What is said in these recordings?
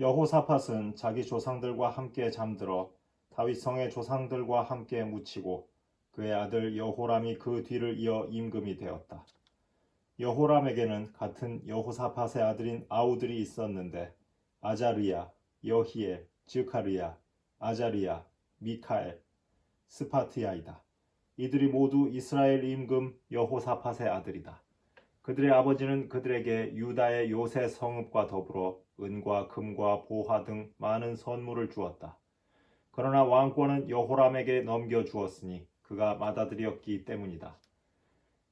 여호사밧은 자기 조상들과 함께 잠들어 다윗 성의 조상들과 함께 묻히고 그의 아들 여호람이 그 뒤를 이어 임금이 되었다. 여호람에게는 같은 여호사밧의 아들인 아우들이 있었는데 아자르야, 여히엘, 즈카르야, 아자리야, 미카엘, 스파트야이다. 이들이 모두 이스라엘 임금 여호사밧의 아들이다. 그들의 아버지는 그들에게 유다의 요새 성읍과 더불어 은과 금과 보화 등 많은 선물을 주었다. 그러나 왕권은 여호람에게 넘겨 주었으니 그가 맏아들이었기 때문이다.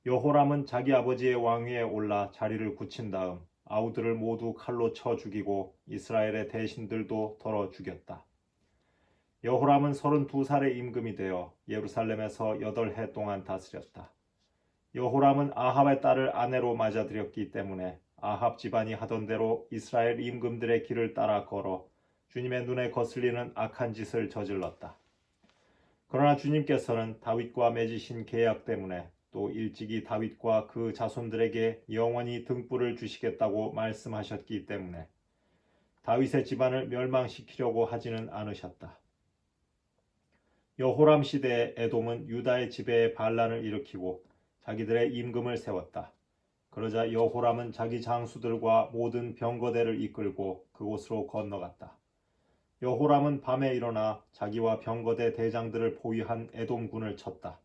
여호람은 자기 아버지의 왕위에 올라 자리를 굳힌 다음 아우들을 모두 칼로 쳐 죽이고 이스라엘의 대신들도 덜어 죽였다. 여호람은 32살의 임금이 되어 예루살렘에서 8해 동안 다스렸다. 여호람은 아합의 딸을 아내로 맞아들였기 때문에 아합 집안이 하던 대로 이스라엘 임금들의 길을 따라 걸어 주님의 눈에 거슬리는 악한 짓을 저질렀다. 그러나 주님께서는 다윗과 맺으신 계약 때문에 또 일찍이 다윗과 그 자손들에게 영원히 등불을 주시겠다고 말씀하셨기 때문에 다윗의 집안을 멸망시키려고 하지는 않으셨다. 여호람 시대에 에돔은 유다의 지배에 반란을 일으키고 자기들의 임금을 세웠다. 그러자 여호람은 자기 장수들과 모든 병거대를 이끌고 그곳으로 건너갔다. 여호람은 밤에 일어나 자기와 병거대 대장들을 포위한 에돔군을 쳤다.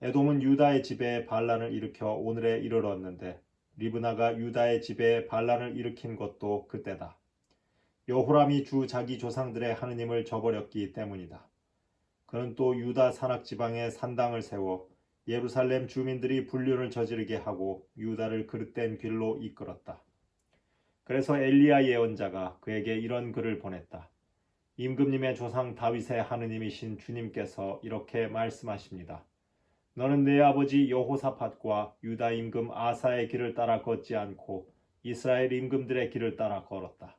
에돔은 유다의 지배에 반란을 일으켜 오늘에 이르렀는데 리브나가 유다의 지배에 반란을 일으킨 것도 그때다. 여호람이 주 자기 조상들의 하느님을 저버렸기 때문이다. 그는 또 유다 산악 지방에 산당을 세워 예루살렘 주민들이 불륜을 저지르게 하고 유다를 그릇된 길로 이끌었다. 그래서 엘리야 예언자가 그에게 이런 글을 보냈다. 임금님의 조상 다윗의 하느님이신 주님께서 이렇게 말씀하십니다. 너는 내 아버지 여호사밧과 유다 임금 아사의 길을 따라 걷지 않고 이스라엘 임금들의 길을 따라 걸었다.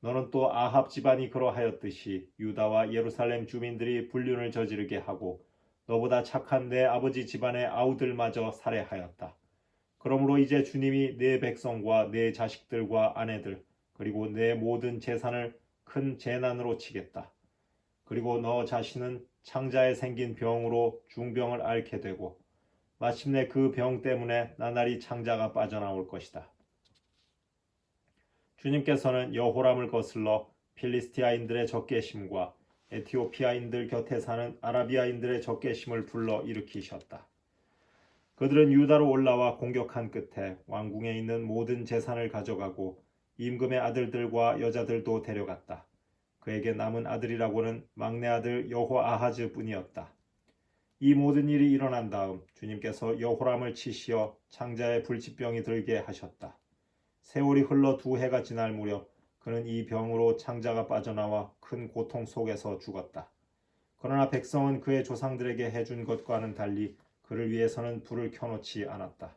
너는 또 아합 집안이 그러하였듯이 유다와 예루살렘 주민들이 불륜을 저지르게 하고 너보다 착한 내 아버지 집안의 아우들마저 살해하였다. 그러므로 이제 주님이 내 백성과 내 자식들과 아내들 그리고 내 모든 재산을 큰 재난으로 치겠다. 그리고 너 자신은 창자에 생긴 병으로 중병을 앓게 되고 마침내 그 병 때문에 나날이 창자가 빠져나올 것이다. 주님께서는 여호람을 거슬러 필리스티아인들의 적개심과 에티오피아인들 곁에 사는 아라비아인들의 적개심을 불러 일으키셨다. 그들은 유다로 올라와 공격한 끝에 왕궁에 있는 모든 재산을 가져가고 임금의 아들들과 여자들도 데려갔다. 그에게 남은 아들이라고는 막내 아들 여호 아하즈 뿐이었다. 이 모든 일이 일어난 다음 주님께서 여호람을 치시어 창자에 불치병이 들게 하셨다. 세월이 흘러 두 해가 지날 무렵 그는 이 병으로 창자가 빠져나와 큰 고통 속에서 죽었다. 그러나 백성은 그의 조상들에게 해준 것과는 달리 그를 위해서는 불을 켜놓지 않았다.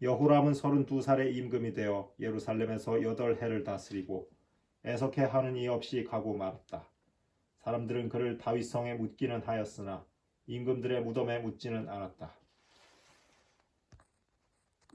여후람은 32살의 임금이 되어 예루살렘에서 여덟 해를 다스리고 애석해 하는 이 없이 가고 말았다. 사람들은 그를 다윗성에 묻기는 하였으나 임금들의 무덤에 묻지는 않았다.